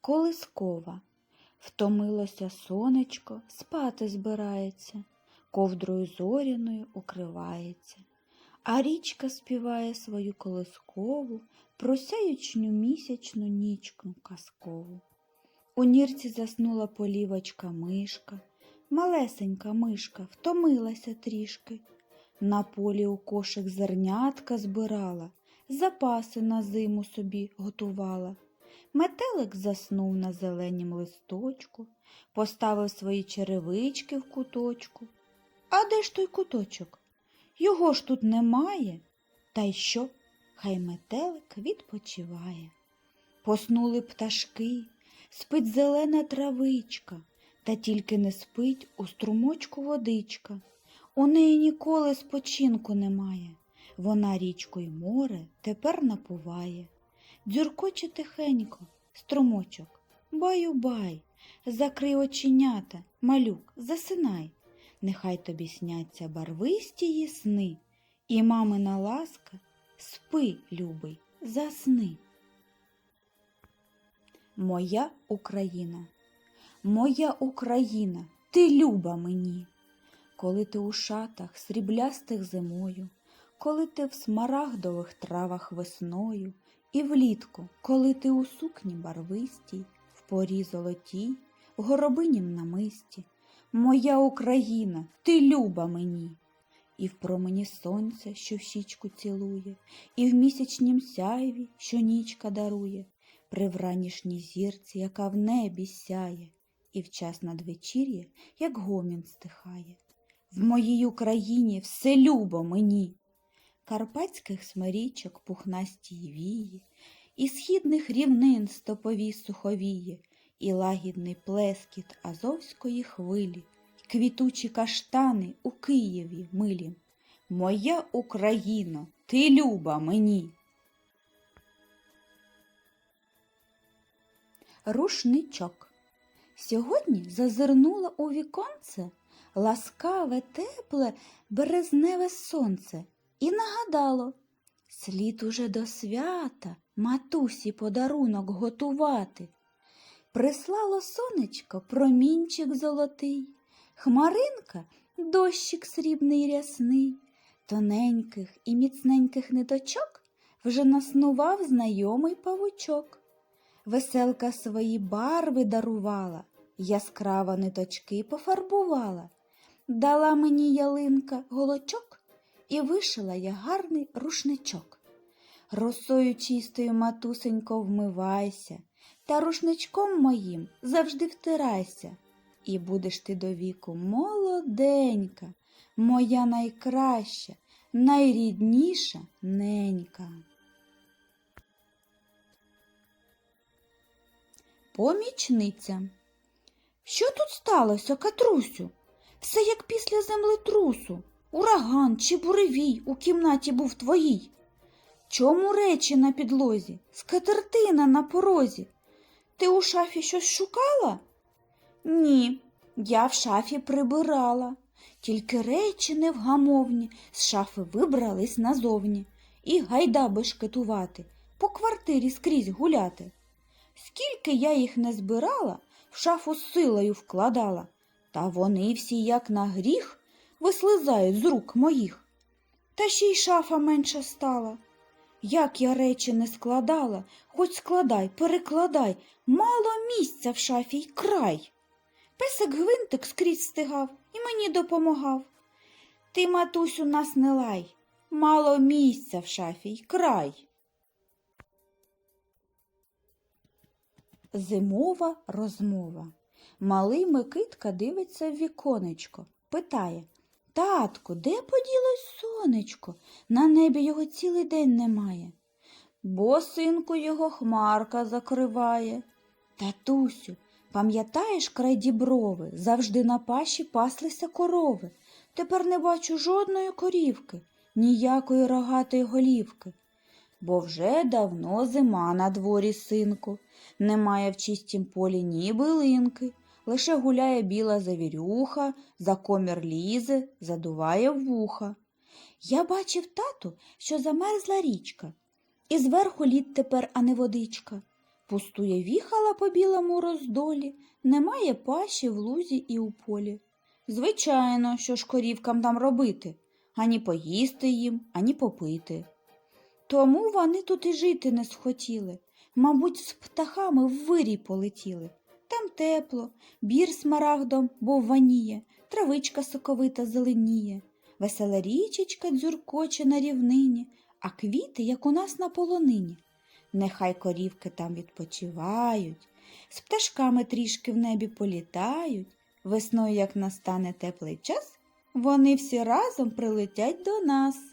колискова. Втомилося сонечко, спати збирається, ковдрою зоряною укривається. А річка співає свою колискову, просяючню місячну нічку казкову. У нірці заснула полівочка мишка, малесенька мишка втомилася трішки. На полі у кошик зернятка збирала, запаси на зиму собі готувала. Метелик заснув на зеленім листочку, поставив свої черевички в куточку. А де ж той куточок? Його ж тут немає. Та й що? Хай метелик відпочиває. Поснули пташки, спить зелена травичка, та тільки не спить у струмочку водичка. У неї ніколи спочинку немає. Вона річку й море тепер напуває. Дзюркоче тихенько, струмочок, баю-бай, закрий оченята, малюк, засинай. Нехай тобі сняться барвисті сни, і мамина ласка, спи, любий, засни. Моя Україна, моя Україна, ти люба мені, коли ти у шатах сріблястих зимою, коли ти в смарагдових травах весною, і влітку, коли ти у сукні барвистій, в порі золотій, в горобинім намисті, моя Україна, ти люба мені. І в промені сонця, що в щічку цілує, і в місячнім сяйві, що нічка дарує, при вранішній зірці, яка в небі сяє, і в час надвечір'я, як гомін стихає. В моїй Україні все любо мені. Карпатських смирічок пухнасті вії, і східних рівнин стопові суховіє, і лагідний плескіт азовської хвилі, і квітучі каштани у Києві милі. Моя Україно, ти люба мені. Рушничок. Сьогодні зазирнула у віконце ласкаве, тепле, березневе сонце і нагадало, слід уже до свята матусі подарунок готувати. Прислало сонечко промінчик золотий, хмаринка дощик срібний рясний, тоненьких і міцненьких ниточок вже наснував знайомий павучок. Веселка свої барви дарувала, яскраво ниточки пофарбувала. Дала мені ялинка голочок і вишила я гарний рушничок. Росою чистою, матусенько, вмивайся, та рушничком моїм завжди втирайся. І будеш ти до віку молоденька, моя найкраща, найрідніша ненька. Помічниця. Що тут сталося, Катрусю? Все як після землетрусу. Ураган чи буревій у кімнаті був твоїй. Чому речі на підлозі, скатертина на порозі? Ти у шафі щось шукала? Ні, я в шафі прибирала. Тільки речі невгамовні з шафи вибрались назовні і гайда бешкетувати, по квартирі скрізь гуляти. Скільки я їх не збирала, в шафу силою вкладала, та вони всі, як на гріх, вислизають з рук моїх. Та ще й шафа менша стала. Як я речі не складала, хоч складай, перекладай, мало місця в шафі й край. Песик гвинтик скрізь стигав і мені допомагав. Ти, матусю, нас не лай, мало місця в шафі й край. Зимова розмова. Малий Микитка дивиться в віконечко, питає Татку, де поділось сонечко? На небі його цілий день немає. Бо, синку, його хмарка закриває. Татусю, пам'ятаєш край діброви, завжди на паші паслися корови. Тепер не бачу жодної корівки, ніякої рогатої голівки. Бо вже давно зима на дворі, синку. Немає в чистім полі ні билинки, лише гуляє біла завірюха, за комір лізе, задуває вуха. Я бачив тату, що замерзла річка, і зверху лід тепер, а не водичка. Пустує віхала по білому роздолі, немає паші в лузі і у полі. Звичайно, що ж корівкам там робити, ані поїсти їм, ані попити. Тому вони тут і жити не схотіли, мабуть, з птахами в вирій полетіли. Там тепло, бір смарагдом бовваніє, травичка соковита зеленіє, весела річечка дзюркоче на рівнині, а квіти, як у нас на полонині. Нехай корівки там відпочивають, з пташками трішки в небі політають. Весною, як настане теплий час, вони всі разом прилетять до нас.